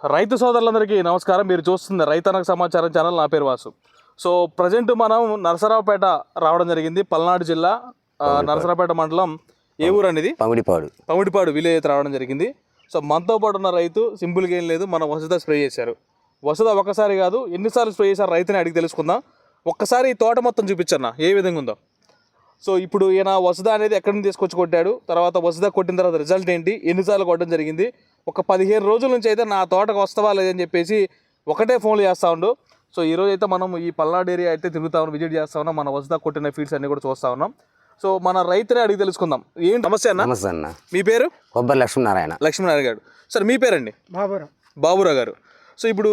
రైతు సోదరులందరికీ నమస్కారం. మీరు చూస్తుంది రైతనకు సమాచారం ఛానల్ నా పేరు వాసు. సో ప్రజెంట్ మనం నరసరావుపేట రావడం జరిగింది. పల్నాడు జిల్లా నరసరావుపేట మండలం ఏ ఊరు అనేది? పంగుడిపాడు పమిడిపాడు విలేజ్ రావడం జరిగింది. సో మనతో పాటు ఉన్న రైతు సింపుల్గా ఏం లేదు మన వసుధ స్ప్రే చేశారు. వసుధ ఒకసారి కాదు ఎన్నిసార్లు స్ప్రే చేశారు రైతుని అడిగి తెలుసుకుందాం. ఒక్కసారి ఈ తోట మొత్తం చూపించన్న ఏ విధంగా ఉందో. సో ఇప్పుడు ఈయన వసుధ అనేది ఎక్కడి నుంచి తీసుకొచ్చి కొట్టాడు తర్వాత వసుధ కొట్టిన తర్వాత రిజల్ట్ ఏంటి ఎన్నిసార్లు కొట్టడం జరిగింది ఒక పదిహేను రోజుల నుంచి అయితే నా తోటకు వస్తావా లేదని చెప్పేసి ఒకటే ఫోన్లు చేస్తా ఉండు. సో ఈ రోజు అయితే మనం ఈ పల్నాడు ఏరియా అయితే తిరుగుతా ఉన్నాం విజిట్ చేస్తా ఉన్నాం మన వసుధ కొట్టిన ఫీడ్స్ అన్ని కూడా చూస్తా ఉన్నాం. సో మన రైతునే అడిగి తెలుసుకుందాం. ఏంటి? నమస్తే అన్న. నమస్తే అన్న. మీ పేరు? కొబ్బరి లక్ష్మీనారాయణ. లక్ష్మీనారాయణ గారు. సార్ మీ పేరండి? బాబురావు. బాబురావు గారు. సో ఇప్పుడు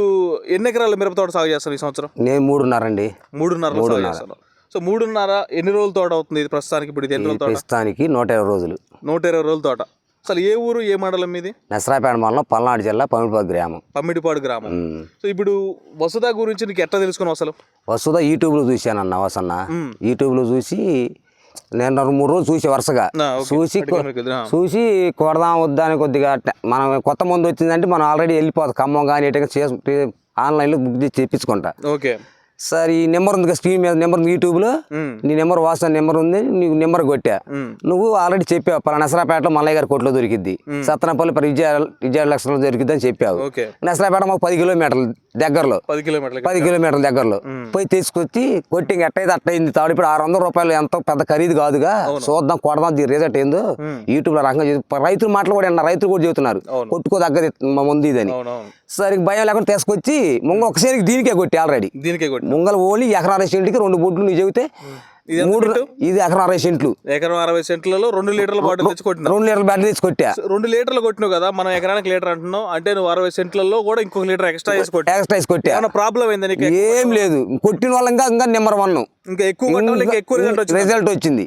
ఎన్ని ఎకరాల మిరప తోట సాగు చేస్తారు ఈ సంవత్సరం? నేను మూడున్నరండి మూడున్నర సాగు చేస్తారు సో మూడున్నర ఎన్ని రోజుల తోట అవుతుంది ఇది ప్రస్తుతానికి ఇప్పుడు ఇది? ఎన్ని రోజుల తోట? ప్రస్తుతానికి నూట ఇరవై రోజులు. నూట ఇరవై రోజుల తోట. అసలు ఏ ఊరు ఏ మండలం మీది? నసరాపేట మండలం పల్నాడు జిల్లా పంగుడిపాడు గ్రామం. పమ్మిడిపాడు గ్రామం. సో ఇప్పుడు వసుధ గురించి నీకు ఎట్లా తెలుసుకున్నావు అసలు? వస్తుందా యూట్యూబ్లో చూశానన్న వసన్న. యూట్యూబ్లో చూసి నేను రెండు మూడు రోజులు చూసి వరుసగా. చూసి. చూసి కొడదాం వద్దాని కొద్దిగా మనం కొత్త మందు వచ్చిందంటే మనం ఆల్రెడీ వెళ్ళిపోతాం. ఖమ్మం కానీ ఆన్లైన్లో బుక్ చేసి తెప్పించుకుంటా. ఓకే. సార్ ఈ నెంబర్ ఉంది కదా స్క్రీన్ మీద నెంబర్ ఉంది యూట్యూబ్లో. నీ నెంబర్ వాసన నెంబర్ ఉంది నీకు నెంబర్ కొట్టా. నువ్వు ఆల్రెడీ చెప్పావు పలానా నసరాపేటలో మల్లయ్య గారి కొట్లో దొరికిద్ది. సత్తనపల్లి విజయ విజయ లక్షణంలో దొరికిద్ది అని చెప్పావు. నసరాపేట మాకు పది కిలోమీటర్లు దగ్గరలో. పది కిలోమీటర్లకి పది కిలోమీటర్ల దగ్గరలో. పోయి తీసుకొచ్చి కొట్టింగ్ ఎట్టయితే అట్టయింది తాడు ఇప్పుడు ఆరు వందల రూపాయలు ఎంతో పెద్ద ఖరీదు కాదుగా. చూద్దాం కొడదాం దీని రిజల్ట్ ఏందో. యూట్యూబ్లో రకంగా రైతులు మాటలు కూడా రైతులు కూడా చెబుతున్నారు. కొట్టుకోదగ్గది మా ముందు ఇదని. అవునవును సరే భయం లేకుండా తీసుకొచ్చి ముంగ ఒకసారి దీనికే కొట్టి ఆల్రెడీ దీనికే కొట్టి. ముంగల ఓన్లీ ఎకరాల సెంట్కి రెండు బొడ్లు నువ్వు చెబితే మూడు? ఇది ఎకరం అరవై సెంట్లు. ఎకరం అరవై సెంట్లలో రెండు లీటర్ల బాటిల్ తెచ్చి కొట్టినా? రెండు లీటర్ల బ్యాటరీ తెచ్చి కొట్టా. రెండు లీటర్లు కొట్టినావు కదా మనం ఎకరానికి లీటర్ అంటున్నావు అంటే నువ్వు అరవై సెంట్లలో కూడా ఇంకొక లీటర్ ఎక్స్ట్రా వేసి కొట్టి. ఎక్స్ట్రైజ్ కొట్టా. ఏమైనా ప్రాబ్లం అయిందా నీకు ఏం లేదు. కొట్టిన వాళ్ళ ఇంకా నెంబర్ వన్ ఇంకా ఎక్కువ ఎక్కువ రిజల్ట్ వచ్చింది? రిజల్ట్ వచ్చింది.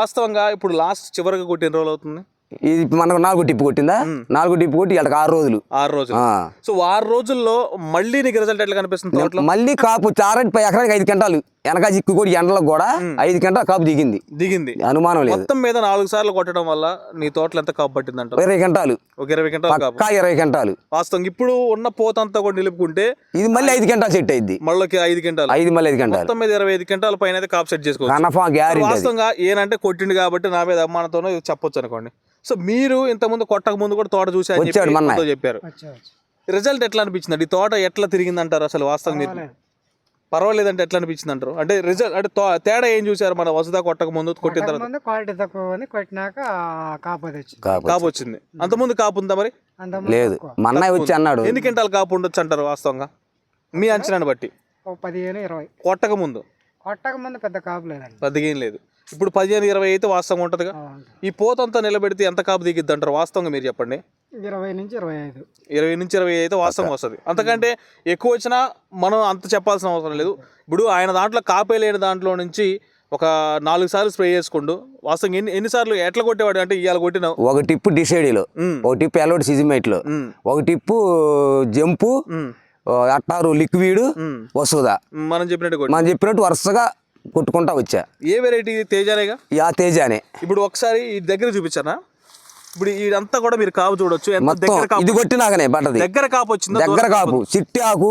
వాస్తవంగా ఇప్పుడు లాస్ట్ చివరికి కొట్టిన రోజులు అవుతుంది. ఇది మనకు నాలుగు టిప్పు కొట్టిందా? నాలుగు టిప్పు కొట్టి ఇళ్ళకి ఆరు రోజులు. ఆరు రోజులు. సో ఆరు రోజుల్లో మళ్ళీ నీకు రిజల్ట్ ఎట్లా కనిపిస్తుంది మళ్ళీ కాపు చారటి పై ఎకరానికి ఐదు గంటలు వెనక చిక్కు కూడా ఎండలకు కూడా ఐదు గంటల కాపు దిగింది. దిగింది. అనుమానం లేదు. మొత్తం మీద నాలుగు సార్లు కొట్టడం వల్ల నీ తోటలో ఎంత కాపు పట్టిందంట ఇరవై గంటలు. ఒక ఇరవై గంటల కాపు. పక్కా ఇరవై గంటలు. వాస్తవం. ఇప్పుడు ఉన్న పోతంతా కూడా నిలుపుకుంటే ఇది మళ్ళీ ఐదు గంటలు సెట్ అయింది మళ్ళీ ఐదు గంటలు. ఐదు మళ్ళీ ఐదు గంటలు. మొత్తం మీద ఇరవై ఐదు గంటల పైన అయితే కాపు సెట్ చేసుకోవచ్చు. కనఫా గ్యారెంటీ వాస్తవంగా ఏనంటే కొట్టిండు కాబట్టి నా మీద అమ్మానంతోనే చెప్పొచ్చు అనుకోండి. సో మీరు ఇంతకుముందు కొట్టక ముందు కూడా తోట చూసి చెప్పారు. రిజల్ట్ ఎట్లా అనిపించింది? ఈ తోట ఎట్లా తిరిగింది అంటారు అసలు వాస్తవం మీరు? పర్వాలేదంటే ఎట్లా అనిపించింది అంటారు? అంటే రిజల్ట్ అంటే తేడా ఏం చూసారు మన వసదా కొట్టక ముందు కొట్టిన తర్వాత? ముందు క్వాలిటీ తక్కువ ఉంది కొట్టినాక కాపు వచ్చింది. కాపు వచ్చింది. అంతకుముందు కాపు ఉందా మరి? అంత లేదు. మా అన్నయ్య వచ్చి అన్నాడు. ఎన్ని క్వింటాల కాపు ఉండొచ్చు అంటారు వాస్తవంగా? మీ అంచనాన్ని బట్టి. పదిహేను ఇరవై. కొట్టక ముందు? కొట్టక ముందు పెద్ద కాపు లేదండి. పెద్దగా లేదు. ఇప్పుడు పదిహేను ఇరవై అయితే వాస్తవంగా ఉంటుందిగా. ఈ పోతంతా నిలబెడితే ఎంత కాపు దిగిద్ది అంటారు? వాస్తవంగా మీరు చెప్పండి. ఇరవై నుంచి ఇరవై ఐదు. ఇరవై నుంచి ఇరవై అయితే వాస్తవంగా వస్తుంది. అంతకంటే ఎక్కువ వచ్చినా మనం అంత చెప్పాల్సిన అవసరం లేదు. ఇప్పుడు ఆయన దాంట్లో కాపే లేని దాంట్లో నుంచి ఒక నాలుగు సార్లు స్ప్రే చేసుకుంటూ వాస్తవంగా ఎన్ని ఎన్నిసార్లు ఎట్లా కొట్టేవాడు అంటే ఇవాళ కొట్టినావు ఒక టిప్పు డిసైడీలో ఒక టిప్పు ఎలోటి సిజిమేట్లో. ఒక టిప్పు జంపు అట్టారు లిక్విడ్. వసుదా మనం చెప్పినట్టు కొట్టి మనం చెప్పినట్టు వరుసగా కొట్టుకుంటా వచ్చా. ఏ వెరైటీ తేజానేగా యా తేజానే. ఇప్పుడు ఒకసారి ఈ దగ్గర చూపించానా? ఇప్పుడు ఇదంతా కూడా మీరు కాపు చూడొచ్చు. ఇది కొట్టినాకనే పడ్డది దగ్గర కాపు వచ్చిందో దగ్గర కాపు. చిట్టి ఆకు.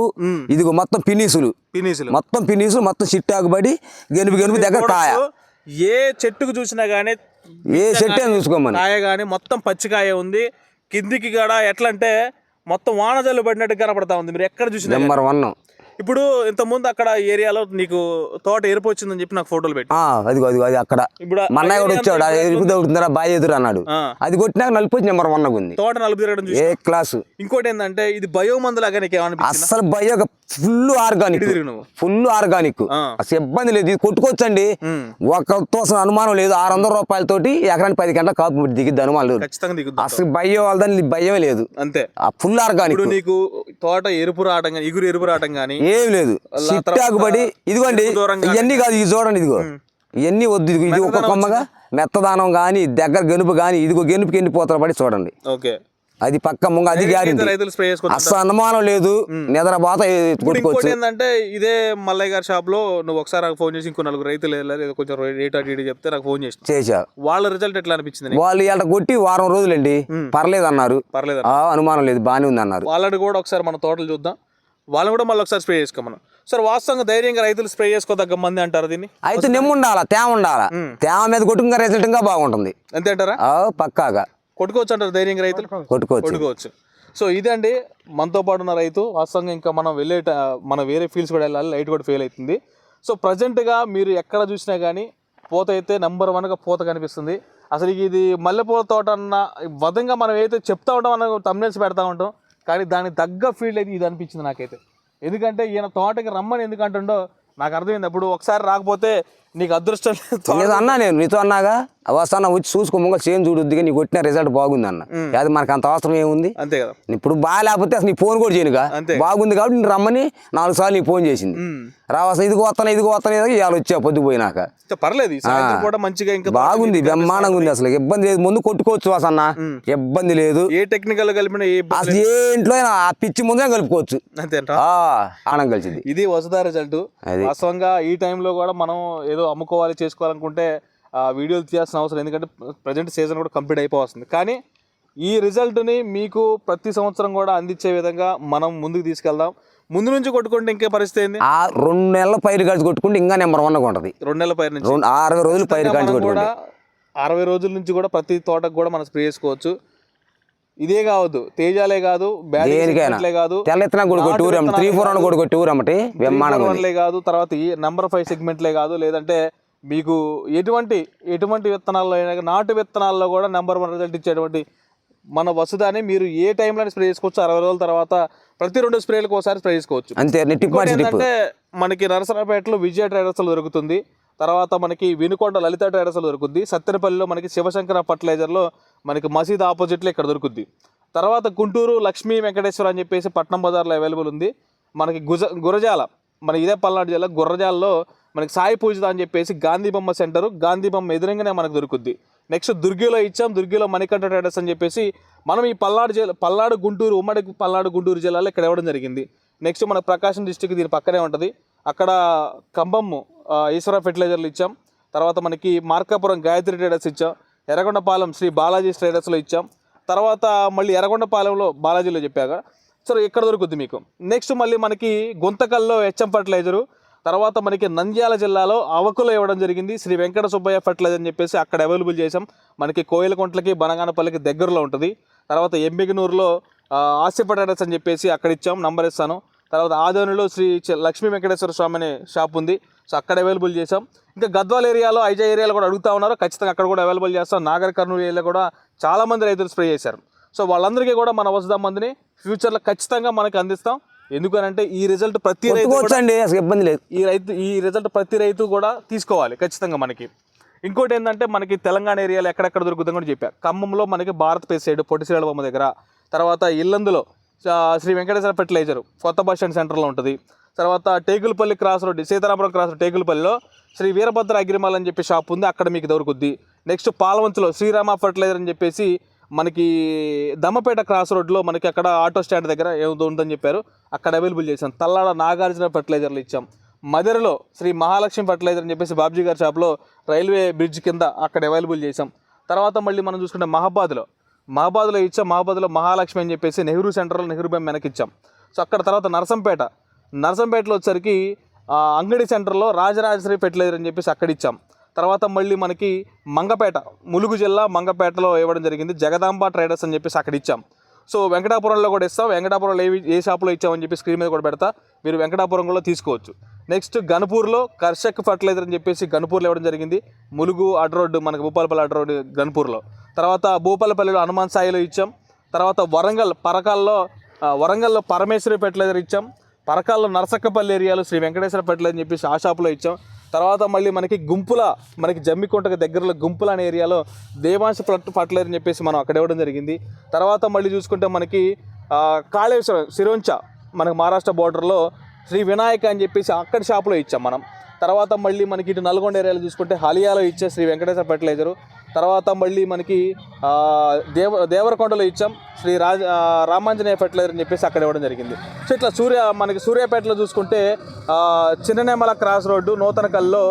ఇదిగో మొత్తం పినీసులు. పినీసులు. మొత్తం పినీసులు మొత్తం చిట్టి ఆకు పడి గెనుపు గెనుపు దగ్గర కాయ. ఏ చెట్టుకు చూసినా గానీ ఏ చెట్టు చూసుకోమని. కాయ కానీ మొత్తం పచ్చికాయ ఉంది. కిందికి కూడా ఎట్లా అంటే మొత్తం వానజల్లు పడినట్టు కనపడతా ఉంది. మీరు ఎక్కడ చూసినా గానీ. Number one. ఇప్పుడు ఇంత ముందు అక్కడ ఏరియాలో నీకు తోట ఎరుపు వచ్చిందని చెప్పి నాకు ఫోటోలు పెట్టి. అదిగో అదిగో అది అక్కడ. ఇప్పుడు మా అన్నయ్య కూడా వచ్చాడు. అది ఎరుపు దొరుకుతుందా బాగా ఎదురు అన్నాడు. అది కొట్టినాక నలుపు నెంబర్ వన్ ఉంది. తోట నలుపు తిరగడం ఏ క్లాసు? ఇంకోటి ఏంటంటే ఇది బయో మందు లాగా నీకు అస్సలు భయ ఫుల్ ఆర్గానిక్. Full organic. అసలు ఇబ్బంది లేదు. ఇది కొట్టుకోవచ్చండి ఉమ్, ఒకరితో అసలు అనుమానం లేదు. ఆరు వందల రూపాయలతోటి ఎకరానికి పది గంటల కాపు దిగిద్ది అనుమానం లేదు. అసలు భయం వాళ్ళదని భయమే లేదు. అంతే. ఆ ఫుల్ ఆర్గానిక్. నీకు తోట ఎరుపు రావడం కానీ ఇగురు ఎరుపు రావడం కానీ ఏం లేదు. చిట్టాకుబడి ఇదిగోండి ఇవన్నీ కాదు ఇది చూడండి ఇదిగో. ఇవన్నీ వద్దు ఇది ఒక కొమ్మగా మెత్తదానం కానీ దగ్గర గెనుపు కానీ ఇదిగో గెనుపుకి ఎన్ని పోతలు పడి చూడండి. ఓకే. అది పక్క ముంగ అది గ్యారెంటీ. రైతులు స్ప్రే చేసుకోవచ్చు అస్సలు అనుమానం లేదు. నిద్రపోత ఇప్పుడు కొట్టుకోవచ్చు ఏంటంటే ఇదే మల్లయ్య గారి షాప్లో నువ్వు ఒకసారి నాకు ఫోన్ చేసి ఇంకో నలుగురు రైతులు వెళ్ళారు ఏదో కొంచెం రేట్ అటు ఇటు చెప్తే నాకు ఫోన్ చేసి చేశా. వాళ్ళ రిజల్ట్ ఎట్లా అనిపించింది? వాళ్ళు ఇవాళ కొట్టి వారం రోజులండి పర్లేదు అన్నారు. పర్లేదు ఆ, అనుమానం లేదు బాగానే ఉంది అన్నారు. వాళ్ళని కూడా ఒకసారి మన తోటలు చూద్దాం. వాళ్ళని కూడా మళ్ళీ ఒకసారి స్ప్రే చేసుకోమను. సార్ వాస్తవంగా ధైర్యంగా రైతులు స్ప్రే చేసుకోదగ్గ మంది అంటారు దీన్ని? అయితే నిమ్మ ఉండాలా తేమ ఉండాలా? తేమ మీద కొట్టుకున్న రిజల్ట్ ఇంకా బాగుంటుంది. అంతే అంటారా? ఆ, పక్కాగా. కొట్టుకోవచ్చు అంటారు ధైర్యంగా రైతులు? కొట్టుకోవచ్చు. కొట్టుకోవచ్చు. సో ఇదండి మనతో పాటు ఉన్న రైతు వాస్తవంగా ఇంకా మనం వెళ్ళే మనం వేరే ఫీల్డ్స్ కూడా వెళ్ళాలి లైట్ కూడా ఫెయిల్ అవుతుంది. సో ప్రజెంట్గా మీరు ఎక్కడ చూసినా కానీ పూత అయితే నెంబర్ వన్గా పూత కనిపిస్తుంది. అసలు ఇది మల్లెపూల తోట అన్న వదంగా మనం ఏదైతే చెప్తా ఉంటాం అన్న తమ్నేల్స్ పెడతా ఉంటాం. కానీ దానికి తగ్గ ఫీల్డ్ అయితే ఇది అనిపించింది నాకైతే. ఎందుకంటే ఈయన తోటకి రమ్మని ఎందుకు అంటుండో నాకు అర్థమైంది. అప్పుడు ఒకసారి రాకపోతే నీకు అదృష్టం ఏదో అన్నా నేను నీతో అన్నాగా? వస్తాను వచ్చి చూసుకో ముంగ చేంజ్ చూడుద్దిగా నీకు కొట్టిన రిజల్ట్ బాగుంది అన్న. అది మనకు అంత అవసరం ఏముంది? అంతే కదా. ఇప్పుడు బాగా లేకపోతే అసలు నీ ఫోన్ కూడా చేయనుగా? అంతే. బాగుంది కాబట్టి నేను రమ్మని నాలుగు సార్లు నీ ఫోన్ చేసింది. రావాల్సిన ఇదిగో వస్తాను ఇదిగో వస్తాను ఇవాళ వచ్చా పొద్దు పోయినాక. పర్లేదు కూడా మంచిగా ఇంకా బాగుంది బ్రహ్మాండంగా ఉంది అసలు. ఇబ్బంది లేదు. ముందు కొట్టుకోవచ్చు వాసన్న ఇబ్బంది లేదు. ఏ టెక్నికల్ కలిపినా అసలు ఏ ఇంట్లో అయినా ఆ పిచ్చి ముందే కలుపుకోవచ్చు. అంతేంట ఆ ఆనందం కలిసింది. ఇది వసుదా రిజల్ట్. వాస్తవంగా ఈ టైంలో కూడా మనం ఏదో అమ్ముకోవాలి చేసుకోవాలనుకుంటే ఆ వీడియోలు తీయాల్సిన అవసరం. ఎందుకంటే ప్రజెంట్ సీజన్ కూడా కంప్లీట్ అయిపోతుంది కానీ ఈ రిజల్ట్ని మీకు ప్రతి సంవత్సరం కూడా అందించే విధంగా మనం ముందుకు తీసుకెళ్దాం. ముందు నుంచి కొట్టుకుంటే ఇంకే పరిస్థితి ఏంది? ఆ రెండు నెలల పైరు కలిసి కొట్టుకుంటే ఇంకా నెంబర్ వన్ ఉంటుంది. రెండు నెలల పైన నుంచి. అరవై రోజులు పైరు కలిసి కూడా అరవై రోజుల నుంచి కూడా ప్రతి తోటకు కూడా మనం స్ప్రే చేసుకోవచ్చు. ఇదే కావద్దు. తేజాలే కాదు దేనికైనా. కాదు. తెల్ల ఇత్తనం ఊరమ్మ త్రీ ఫోర్ బ్రహ్మాండంగా ఉంది. వన్లే కాదు తర్వాత ఈ నంబర్ ఫైవ్ సెగ్మెంట్లే కాదు లేదంటే మీకు ఎటువంటి ఎటువంటి విత్తనాల్లో అయినా నాటు విత్తనాల్లో కూడా నెంబర్ వన్ రిజల్ట్ ఇచ్చేటువంటి మన వసుదాన్ని మీరు ఏ టైంలో స్ప్రే చేసుకోవచ్చు. అరవై రోజుల తర్వాత ప్రతి రెండు స్ప్రేలకు ఒకసారి స్ప్రే చేసుకోవచ్చు. అంతే ఏంటంటే మనకి నరసరాపేటలో విజయ ట్రేడర్స్లో దొరుకుతుంది. తర్వాత మనకి వినుకొండ లలిత ట్రేడర్స్లో దొరుకుద్ది సత్తెనపల్లిలో మనకి శివశంకర ఫర్టిలైజర్లో మనకి మసీద్ ఆపోజిట్లో ఇక్కడ దొరుకుద్ది. తర్వాత గుంటూరు లక్ష్మీ వెంకటేశ్వర అని చెప్పేసి పట్నం బజార్లో అవైలబుల్ ఉంది. మనకి గుజ గురజాల మన ఇదే పల్నాడు జిల్లా గుర్రజాలలో మనకి సాయి పూజిత అని చెప్పేసి గాంధీ బొమ్మ సెంటరు గాంధీ బొమ్మ ఎదురంగానే మనకు దొరుకుద్ది. నెక్స్ట్ దుర్గిలో ఇచ్చాం దుర్గిలో మణికంఠ ట్రేడర్స్ అని చెప్పేసి మనం ఈ పల్నాడు జిల్లా పల్నాడు గుంటూరు ఉమ్మడి పల్నాడు గుంటూరు జిల్లాలో ఇక్కడ ఇవ్వడం జరిగింది. నెక్స్ట్ మన ప్రకాశం డిస్టిక్ దీని పక్కనే ఉంటుంది. అక్కడ కంబమ్ము ఈశ్వర ఫెర్టిలైజర్లు ఇచ్చాం. తర్వాత మనకి మార్కాపురం గాయత్రి ట్రేడర్స్ ఇచ్చాం. ఎర్రగొండపాలెం శ్రీ బాలాజీ ట్రేడర్స్లో ఇచ్చాం. తర్వాత మళ్ళీ ఎర్రగొండపాలెంలో బాలాజీలో చెప్పాక సరే ఎక్కడ దొరుకుద్ది మీకు. నెక్స్ట్ మళ్ళీ మనకి గుంతకల్లో హెచ్ఎం ఫర్టిలైజరు తర్వాత మనకి నంద్యాల జిల్లాలో అవకులో ఇవ్వడం జరిగింది. శ్రీ వెంకట సుబ్బయ్య ఫర్టిలైజర్ అని చెప్పేసి అక్కడ అవైలబుల్ చేసాం మనకి కోయిలకుంట్లకి బనగానపల్లికి దగ్గరలో ఉంటుంది. తర్వాత ఎంబిగనూరులో ఆ, అని చెప్పేసి అక్కడ ఇచ్చాం నంబర్ ఇస్తాను. తర్వాత ఆదోనిలో శ్రీ లక్ష్మీ వెంకటేశ్వర స్వామి అనే షాప్ ఉంది. సో అక్కడ అవైలబుల్ చేసాం ఇంకా గద్వాల ఏరియాలో ఐజా ఏరియాలో కూడా అడుగుతా ఉన్నారు. ఖచ్చితంగా అక్కడ కూడా అవైలబుల్ చేస్తాం. నాగర్ కర్నూలు ఏరియాలో కూడా చాలా మంది రైతులు స్ప్రే చేశారు. సో వాళ్ళందరికీ కూడా మన వసదా మందిని ఫ్యూచర్లో ఖచ్చితంగా మనకి అందిస్తాం. ఎందుకనంటే ఈ రిజల్ట్ ప్రతి రైతు ఇబ్బంది లేదు. ఈ రైతు ఈ రిజల్ట్ ప్రతి రైతు కూడా తీసుకోవాలి ఖచ్చితంగా మనకి. ఇంకోటి ఏంటంటే మనకి తెలంగాణ ఏరియాలో ఎక్కడెక్కడ దొరుకుతుందో కూడా చెప్పా ఖమ్మంలో మనకి భారత్ పేస్ సైడ్ పొట్టిశ్రీల బొమ్మ దగ్గర తర్వాత ఇల్లందులో శ్రీ వెంకటేశ్వర ఫెర్టిలైజర్ కొత్త బస్ స్టాండ్ సెంటర్లో ఉంటుంది. తర్వాత Tekulapalli cross road Sitaramapuram cross road టేకులపల్లిలో Shri Veerabhadra agri mall అని చెప్పి షాప్ ఉంది. అక్కడ మీకు దొరుకుద్ది. నెక్స్ట్ పాలవంచులో శ్రీరామ ఫర్టిలైజర్ అని చెప్పేసి మనకి దమ్మపేట క్రాస్ రోడ్లో మనకి అక్కడ ఆటో స్టాండ్ దగ్గర ఏదో ఉందని చెప్పారు. అక్కడ అవైలబుల్ చేసాం తల్లాడ నాగార్జున ఫర్టిలైజర్లు ఇచ్చాం. మదర్లో శ్రీ మహాలక్ష్మి ఫర్టిలైజర్ అని చెప్పేసి బాబ్జీ గారి షాప్లో రైల్వే బ్రిడ్జ్ కింద అక్కడ అవైలబుల్ చేసాం తర్వాత మళ్ళీ మనం చూసుకుంటే మహాబాద్లో మహాబాద్లో ఇచ్చాం. మహాబాద్లో మహాలక్ష్మి అని చెప్పేసి నెహ్రూ సెంటర్లో నెహ్రూ బెమ్ వెనక్కి ఇచ్చాం. సో అక్కడ తర్వాత నరసంపేట నరసంపేటలో వచ్చరికి అంగడి సెంటర్లో రాజరాజశ్రీ ఫెర్టిలైజర్ అని చెప్పేసి అక్కడ ఇచ్చాం. తర్వాత మళ్ళీ మనకి మంగపేట ములుగు జిల్లా మంగపేటలో ఇవ్వడం జరిగింది. జగదాంబ ట్రేడర్స్ అని చెప్పేసి అక్కడ ఇచ్చాం. సో వెంకటాపురంలో కూడా ఇస్తాం. వెంకటాపురంలో ఏ ఏ షాప్లో ఇచ్చామని చెప్పి స్క్రీన్ మీద కూడా పెడతా. మీరు వెంకటాపురంలో తీసుకోవచ్చు. నెక్స్ట్ గన్పూర్లో కర్షక్ ఫర్టిలైజర్ అని చెప్పేసి గన్పూర్లో ఇవ్వడం జరిగింది. ములుగు అడ్ రోడ్డు మనకి భూపాలపల్లి అడ్ రోడ్డు గన్పూర్లో తర్వాత భూపాలపల్లిలో హనుమాన్ సాయిలో ఇచ్చాం. తర్వాత వరంగల్ పరకాల్లో వరంగల్లో పరమేశ్వరి ఫెర్టిలైజర్ ఇచ్చాం. పరకాల్లో నరసక్కపల్లి ఏరియాలో శ్రీ వెంకటేశ్వర ఫెర్టిలైజర్ అని చెప్పేసి ఆ షాపులో ఇచ్చాం. తర్వాత మళ్ళీ మనకి గుంపుల మనకి జమ్మికుంటకు దగ్గరలో గుంపుల అనే ఏరియాలో దేవాంశ ఫర్ట్ ఫర్టిలైజర్ అని చెప్పేసి మనం అక్కడ ఇవ్వడం జరిగింది. తర్వాత మళ్ళీ చూసుకుంటే మనకి కాళేశ్వరం సిరోంచ మనకి మహారాష్ట్ర బార్డర్లో శ్రీ వినాయక అని చెప్పేసి అక్కడ షాపులో ఇచ్చాం మనం. తర్వాత మళ్ళీ మనకి ఇటు నల్గొండ ఏరియాలో చూసుకుంటే హలియాలో ఇచ్చే శ్రీ వెంకటేశ్వర ఫర్టిలైజరు తర్వాత మళ్ళీ మనకి దేవ దేవరకొండలో ఇచ్చాం. శ్రీ రాజ రామాంజనేయ ఫెర్టిలైజర్ అని చెప్పేసి అక్కడ ఇవ్వడం జరిగింది. సో ఇట్లా సూర్య మనకి సూర్యాపేటలో చూసుకుంటే చిన్ననేమల క్రాస్ రోడ్డు నూతనకల్లో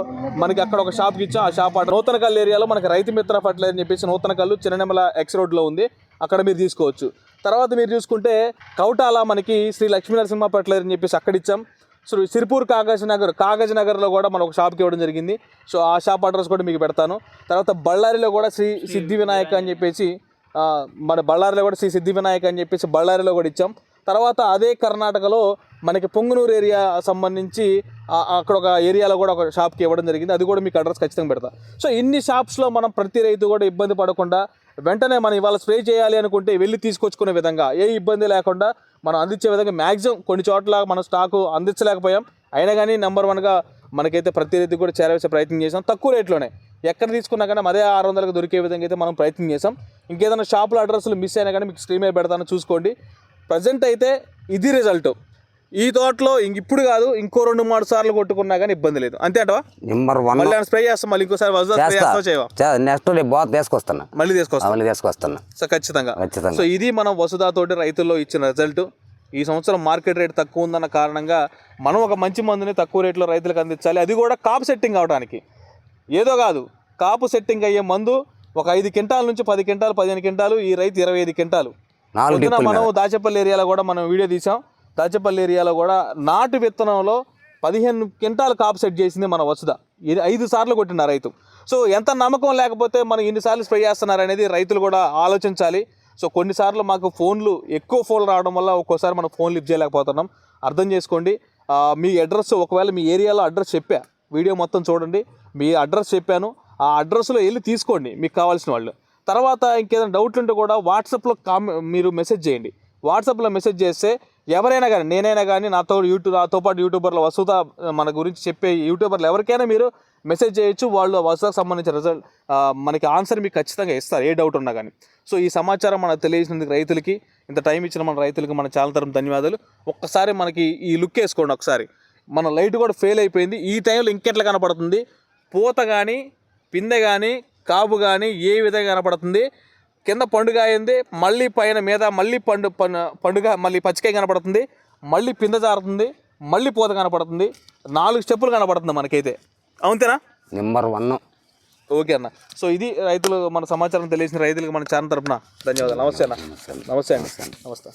మనకి అక్కడ ఒక షాప్కి ఇచ్చాం. ఆ షాప్ నూతనకల్ ఏరియాలో మనకి రైతు మిత్ర ఫెర్టిలైజర్ అని చెప్పేసి నూతనకల్లు చిన్ననేమల ఎక్స్ రోడ్లో ఉంది. అక్కడ మీరు తీసుకోవచ్చు. తర్వాత మీరు చూసుకుంటే కౌటాల మనకి శ్రీ లక్ష్మీ నరసింహ ఫెర్టిలైజర్ అని చెప్పేసి అక్కడ ఇచ్చాం. సో సిరిపూర్ కాగజ్ నగర్ కాగజ్ నగర్లో కూడా మనం ఒక షాప్కి ఇవ్వడం జరిగింది. సో ఆ షాప్ అడ్రస్ కూడా మీకు పెడతాను. తర్వాత బళ్ళారిలో కూడా శ్రీ సిద్ధి వినాయక అని చెప్పేసి మన బళ్ళారిలో కూడా శ్రీ సిద్ధి వినాయక అని చెప్పేసి బళ్ళారిలో కూడా ఇచ్చాం. తర్వాత అదే కర్ణాటకలో మనకి పొంగునూరు ఏరియా సంబంధించి అక్కడ ఒక ఏరియాలో కూడా ఒక షాప్కి ఇవ్వడం జరిగింది. అది కూడా మీకు అడ్రస్ ఖచ్చితంగా పెడతా. సో ఇన్ని షాప్స్లో మనం ప్రతి రైతు కూడా ఇబ్బంది పడకుండా వెంటనే మనం ఇవాళ స్ప్రే చేయాలి అనుకుంటే వెళ్ళి తీసుకొచ్చుకునే విధంగా. ఏ ఇబ్బంది లేకుండా మనం అందించే విధంగా మ్యాక్సిమం కొన్ని చోట్ల మన స్టాకు అందించలేకపోయాం. అయినా కానీ నెంబర్ వన్గా మనకైతే ప్రతి రైతు కూడా చేరవేసే ప్రయత్నం చేసాం తక్కువ రేట్లోనే. ఎక్కడ తీసుకున్నా కానీ అదే ఆరు వందలకు దొరికే విధంగా అయితే మనం ప్రయత్నం చేసాం ఇంకేదైనా షాపుల అడ్రస్లు మిస్ అయినా కానీ మీకు స్క్రీన్ మీద పెడతాను చూసుకోండి. ప్రజెంట్ అయితే ఇది రిజల్ట్. ఈ తోటలో ఇంక ఇప్పుడు కాదు ఇంకో రెండు మూడు సార్లు కొట్టుకున్నా కానీ ఇబ్బంది లేదు. అంతే అంటవా? నెంబర్ వన్ మళ్ళీ స్ప్రే చేస్తాం మళ్ళీ ఇంకోసారి చేయవా? నెక్స్ట్ బాగా తీసుకొస్తాను మళ్ళీ తీసుకొస్తాం మళ్ళీ తీసుకొస్తాను సో ఖచ్చితంగా. ఖచ్చితంగా. సో ఇది మనం వసుదా తోటి రైతుల్లో ఇచ్చిన రిజల్ట్ ఈ సంవత్సరం మార్కెట్ రేట్ తక్కువ ఉందన్న కారణంగా మనం ఒక మంచి మందుని తక్కువ రేట్లో రైతులకు అందించాలి. అది కూడా కాపు సెట్టింగ్ అవడానికి. ఏదో కాదు. కాపు సెట్టింగ్ అయ్యే మందు ఒక ఐదు క్వింటాల నుంచి పది క్వింటాలు పదిహేను క్వింటాలు ఈ రైతు ఇరవై ఐదు క్వింటాలు. మనం దాచేపల్లి ఏరియాలో కూడా మనం వీడియో తీసాం దాచేపల్లి ఏరియాలో కూడా నాటు విత్తనంలో పదిహేను క్వింటాలు కాపు సెట్ చేసింది మన వసుద ఇది ఐదు సార్లు కొట్టిన రైతు. సో ఎంత నమ్మకం లేకపోతే మనం ఇన్నిసార్లు స్ప్రే చేస్తున్నారు అనేది రైతులు కూడా ఆలోచించాలి. సో కొన్నిసార్లు మాకు ఫోన్లు ఎక్కువ ఫోన్లు రావడం వల్ల ఒక్కోసారి మనం ఫోన్ లిఫ్ట్ చేయలేకపోతున్నాం. అర్థం చేసుకోండి. మీ అడ్రస్ ఒకవేళ మీ ఏరియాలో అడ్రస్ చెప్పా. వీడియో మొత్తం చూడండి. మీ అడ్రస్ చెప్పాను. ఆ అడ్రస్లో వెళ్ళి తీసుకోండి మీకు కావాల్సిన వాళ్ళు. తర్వాత ఇంకేదైనా డౌట్లు ఉంటే కూడా వాట్సాప్లో కామె మీరు మెసేజ్ చేయండి. వాట్సాప్లో మెసేజ్ చేస్తే ఎవరైనా కానీ నేనైనా కానీ నాతో యూట్యూబ్ నాతో పాటు యూట్యూబర్లు వసూత మన గురించి చెప్పే యూట్యూబర్లు ఎవరికైనా మీరు మెసేజ్ చేయొచ్చు వాళ్ళు వసూతకు సంబంధించిన రిజల్ట్ మనకి ఆన్సర్ మీకు ఖచ్చితంగా ఇస్తారు ఏ డౌట్ ఉన్నా కానీ. సో ఈ సమాచారం మనకు తెలియజేసినందుకు రైతులకి ఇంత టైం ఇచ్చిన మన రైతులకి మన చాలా తరం ధన్యవాదాలు. ఒక్కసారి మనకి ఈ లుక్ వేసుకోండి ఒకసారి. మన లైట్ కూడా ఫెయిల్ అయిపోయింది ఈ టైంలో ఇంకెట్లా కనపడుతుంది? పూత కానీ పిందె కానీ కాపు కానీ ఏ విధంగా కనపడుతుంది? కింద పండుగ అయింది. మళ్ళీ పైన మీద మళ్ళీ పండు పండుగ మళ్ళీ పచ్చికాయ కనపడుతుంది. మళ్ళీ పిందె జారుతుంది. మళ్ళీ పూత కనపడుతుంది. నాలుగు స్టెప్పులు కనపడుతుంది మనకైతే. అవుంతేనా నెంబర్ వన్. ఓకే అన్న. సో ఇది రైతులు మన సమాచారం తెలియసిన రైతులకు మన ఛానల్ తరపున ధన్యవాదాలు. నమస్తే అన్న. నమస్తే అండి. నమస్తే.